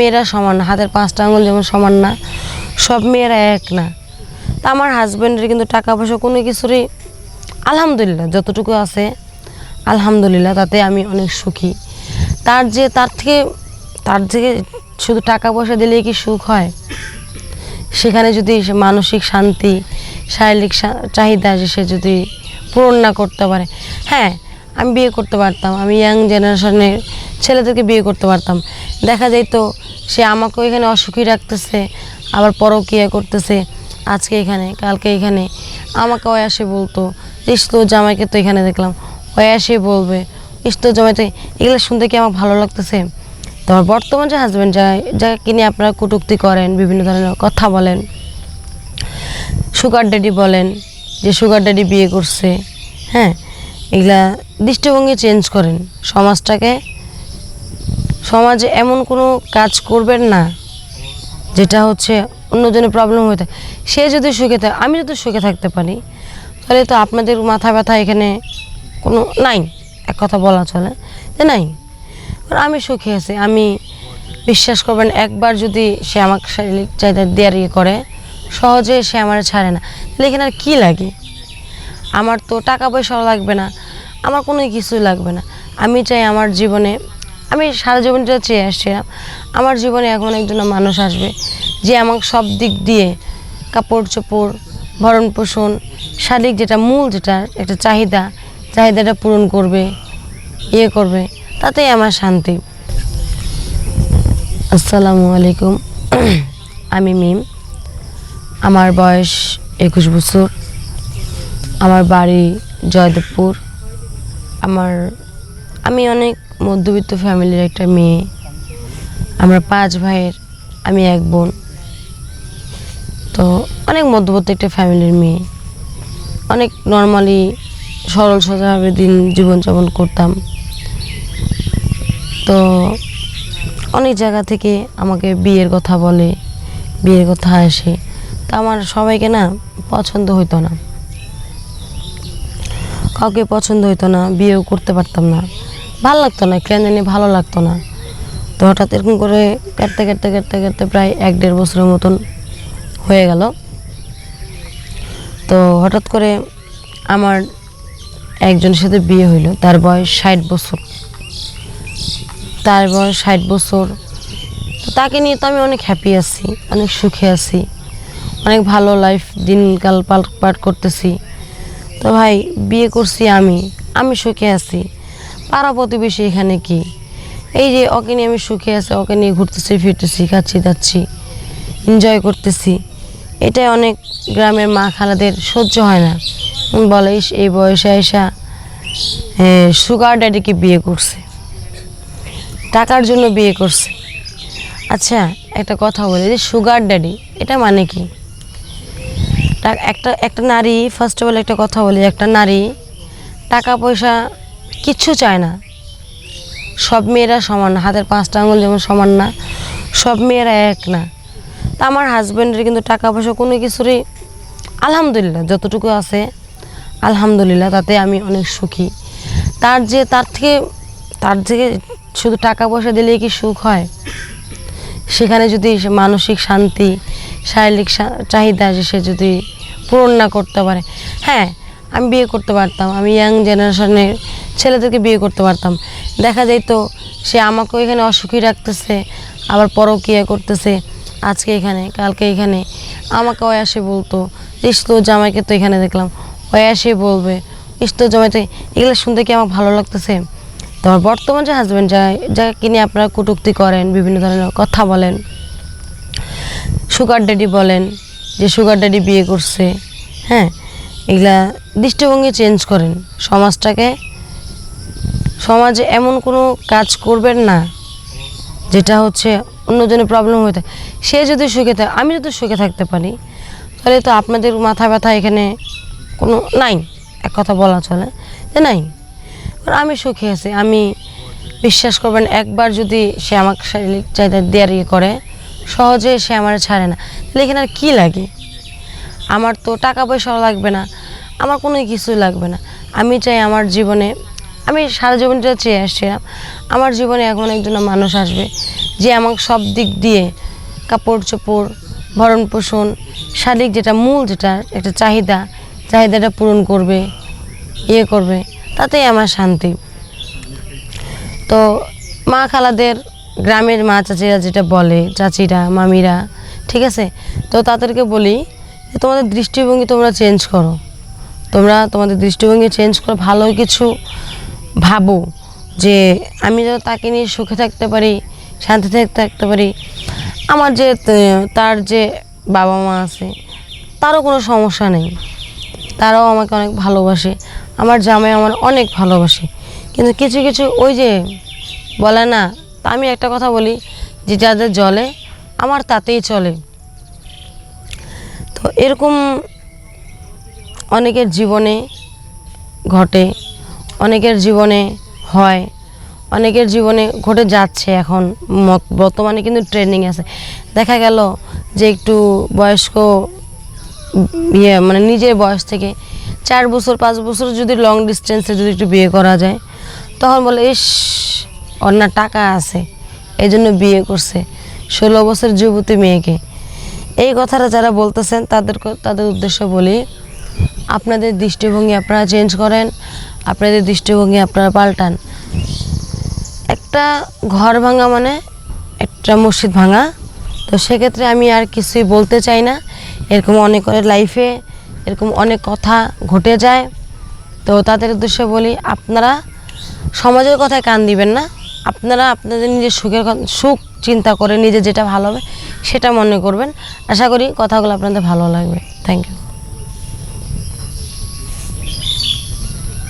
মেয়েরা সমান না, হাতের পাঁচটা আঙুল যেমন সমান না, সব মেয়েরা এক না। তা আমার হাজব্যান্ডের কিন্তু টাকা পয়সা কোনো কিছুরই আলহামদুলিল্লাহ যতটুকু আছে, আলহামদুলিল্লাহ, তাতে আমি অনেক সুখী। তার যে, তার থেকে তার থেকে শুধু টাকা পয়সা দিলেই কি সুখ হয়? সেখানে যদি মানসিক শান্তি, শারীরিক চাহিদা সে যদি পূরণ না করতে পারে। হ্যাঁ আমি বিয়ে করতে পারতাম, আমি ইয়াং জেনারেশনের ছেলেদেরকে বিয়ে করতে পারতাম। দেখা যায় তো সে আমাকেও এখানে অসুখী রাখতেছে, আবার পরও পরকিয়া করতেছে, আজকে এখানে, কালকে এখানে। আমাকে ওই আসে বলতো, ইস তো জামাইকে তো এখানে দেখলাম। ওই আসে বলবে, ইস জামাইতে এগুলো শুনতে কি আমার ভালো লাগতেছে? তো আমার বর্তমান যে হাজব্যান্ড যা, যাকে নিয়ে আপনারা কটূক্তি করেন, বিভিন্ন ধরনের কথা বলেন সুগার ড্যাডি বলেন যে সুগার ড্যাডি বিয়ে করছে। হ্যাঁ? এগুলা দৃষ্টিভঙ্গি চেঞ্জ করেন। সমাজটাকে, সমাজে এমন কোনো কাজ করবেন না, যেটা হচ্ছে অন্যজনের প্রবলেম হয়ে থাকে। সে যদি সুখে থাকে, আমি যদি সুখে থাকতে পারি, তাহলে তো আপনাদের মাথা ব্যথা এখানে কোনো নাই, এক কথা বলা চলে, যে নাই। আমি সুখী আছি, আমি বিশ্বাস করবেন, একবার যদি সে আমাকে শারীরিক চাহিদা দেওয়ার ইয়ে করে, সহজে সে আমার ছাড়ে না। তাহলে এখানে আর কী লাগে? আমার তো টাকা পয়সাও লাগবে না, আমার কোনো কিছুই লাগবে না। আমি চাই আমার জীবনে, আমি সারা জীবনটা চেয়ে আসছিলাম, আমার জীবনে এখন একজন মানুষ আসবে যে আমাকে সব দিক দিয়ে কাপড় চোপড়, ভরণ পোষণ, শারীরিক যেটা মূল যেটা একটা চাহিদা, চাহিদাটা পূরণ করবে ইয়ে করবে, তাতেই আমার শান্তি। আসসালামু আলাইকুম। আমি মিম, আমার বয়স একুশ বছর। আমার বাড়ি জয়দেবপুর। আমার, আমি অনেক মধ্যবিত্ত ফ্যামিলির একটা মেয়ে। আমরা পাঁচ ভাইয়ের, আমি এক বোন। তো অনেক মধ্যবর্তী একটা ফ্যামিলির মেয়ে। অনেক নর্মালি সরল সোজাভাবে দিন জীবনযাপন করতাম। তো অনেক জায়গা থেকে আমাকে বিয়ের কথা বলে, বিয়ের কথা আসে। তা আমার সবাইকে না পছন্দ হইতো না। কাউকে পছন্দ হইতো না, বিয়েও করতে পারতাম না। ভালো লাগতো না, কেন জানি ভালো লাগতো না। তো হঠাৎ এরকম করে কাটতে কাটতে কাটতে কাটতে প্রায় এক দেড় বছরের মতন হয়ে গেল। তো হঠাৎ করে আমার একজনের সাথে বিয়ে হইল, তার বয়স ষাট বছর। তার বয়স ষাট বছর। তাকে নিয়ে তো আমি অনেক হ্যাপি আছি, অনেক সুখে আছি, অনেক ভালো লাইফ দিনকাল পাল পার করতেছি। তো ভাই বিয়ে করছি আমি। আমি সুখে আছি। পাড়া প্রতিবেশী এখানে কি? এই যে ওকে নিয়ে আমি সুখে আছি ওকে নিয়ে ঘুরতেছি ফিরতেছি খাচ্ছি দাচ্ছি এনজয় করতেছি। এটাই অনেক গ্রামের মা খালাদের সহ্য হয় না। বলে "ইস, এই বয়সে এসা সুগার ড্যাডিকে বিয়ে করছে। টাকার জন্য বিয়ে করছে। আচ্ছা একটা কথা বলি যে সুগার ড্যাডি এটা মানে কি? একটা একটা নারী ফার্স্ট অফ অল একটা কথা বলি, একটা নারী টাকা পয়সা কিচ্ছু চায় না। সব মেয়েরা সমান না, হাতের পাঁচটা আঙুল যেমন সমান না, সব মেয়েরা এক না। তা আমার হাজব্যান্ডের কিন্তু টাকা পয়সা কোনো কিছুরই আলহামদুলিল্লাহ যতটুকু আছে, আলহামদুলিল্লাহ তাতে আমি অনেক সুখী। তার যে, তার থেকে তার থেকে শুধু টাকা পয়সা দিলেই কি সুখ হয়? সেখানে যদি মানসিক শান্তি, শারীরিক চাহিদা যে সে যদি পূরণ না করতে পারে। হ্যাঁ আমি বিয়ে করতে পারতাম। আমি ইয়াং জেনারেশনের ছেলেদেরকে বিয়ে করতে পারতাম। দেখা যায় তো সে আমাকেও এখানে অসুখী রাখতেছে, আবার পরও পরকিয়া করতেছে, আজকে এখানে, কালকে এখানে। আমাকে আসে বলতো ইস তো জামাইকে তো এখানে দেখলাম। আসে বলবে ইস তো জামাইতে এগুলো শুনতে কি আমার ভালো লাগতেছে? তোমার বর্তমান যে হাজব্যান্ড যা, যাকে নিয়ে আপনারা কটূক্তি করেন, বিভিন্ন ধরনের কথা বলেন সুগার ড্যাডি বলেন যে সুগার ড্যাডি বিয়ে করছে হ্যাঁ এগুলা দৃষ্টিভঙ্গি চেঞ্জ করেন। সমাজটাকে, সমাজে এমন কোনো কাজ করবেন না, যেটা হচ্ছে অন্যজনের প্রবলেম হয়ে থাকে। সে যদি সুখে থাকে, আমি যদি সুখে থাকতে পারি, তাহলে তো আপনাদের মাথা ব্যথা এখানে কোনো নাই, এক কথা বলা চলে, যে নাই। আমি সুখী আছি, আমি বিশ্বাস করবেন, একবার যদি সে আমাকে শারীরিক চাহিদা দেওয়ার ইয়ে করে সহজে সে আমার ছাড়ে না। তাহলে এখানে আর কী লাগে? আমার তো টাকা পয়সাও লাগবে না, আমার কোনো কিছু লাগবে না। আমি চাই আমার জীবনে, আমি সারা জীবনটা চেয়ে আসছিলাম। আমার জীবনে এখন একজন মানুষ আসবে, যে আমাকে সব দিক দিয়ে কাপড় চোপড়, ভরণ পোষণ, শারীরিক যেটা মূল যেটা, একটা চাহিদা, চাহিদাটা পূরণ করবে ইয়ে করবে, তাতেই আমার শান্তি। তো মা খালাদের গ্রামের মা চাচিরা যেটা বলে, চাচিরা, মামিরা, ঠিক আছে? তো তাদেরকে বলি তোমাদের দৃষ্টিভঙ্গি তোমরা চেঞ্জ করো। তোমরা তোমাদের দৃষ্টিভঙ্গি চেঞ্জ করে ভালো কিছু ভাবো যে, আমি যেন তাকে নিয়ে সুখে থাকতে পারি, শান্তিতে থাকতে পারি। আমার যে তার যে বাবা মা আছে, তারও কোনো সমস্যা নেই। তারাও আমাকে অনেক ভালোবাসে। আমার জামাই আমার অনেক ভালোবাসে। কিন্তু কিছু কিছু ওই যে বলে না তা আমি একটা কথা বলি যে যাদের জলে, আমার তাতেই চলে। তো এরকম অনেকের জীবনে ঘটে, অনেকের জীবনে হয়, অনেকের জীবনে ঘটে যাচ্ছে এখন বর্তমানে কিন্তু ট্রেন্ডিং আছে। দেখা গেল যে একটু বয়স্ক ইয়ে মানে নিজের বয়স থেকে চার বছর, পাঁচ বছর যদি লং ডিস্টেন্সে যদি একটু বিয়ে করা যায়, তখন বলে, ইস না টাকা আছে এই জন্য বিয়ে করছে। ষোলো বছর যুবতী মেয়েকে। এই কথাটা যারা বলতেছেন, তাদের তাদের উদ্দেশ্য বলি, আপনাদের দৃষ্টিভঙ্গি আপনারা চেঞ্জ করেন, আপনাদের দৃষ্টিভঙ্গি আপনারা পাল্টান। একটা ঘর ভাঙা মানে একটা মসজিদ ভাঙা। তো সেক্ষেত্রে আমি আর কিছুই বলতে চাই না। এরকম অনেকের লাইফে এরকম অনেক কথা ঘটে যায়। তো তাদের উদ্দেশ্যে বলি, আপনারা সমাজের কথায় কান দিবেন না। আপনারা আপনাদের নিজের সুখের সুখ চিন্তা করে নিজে যেটা ভালো হবে সেটা মনে করবেন। আশা করি কথাগুলো আপনাদের ভালো লাগবে। Thank you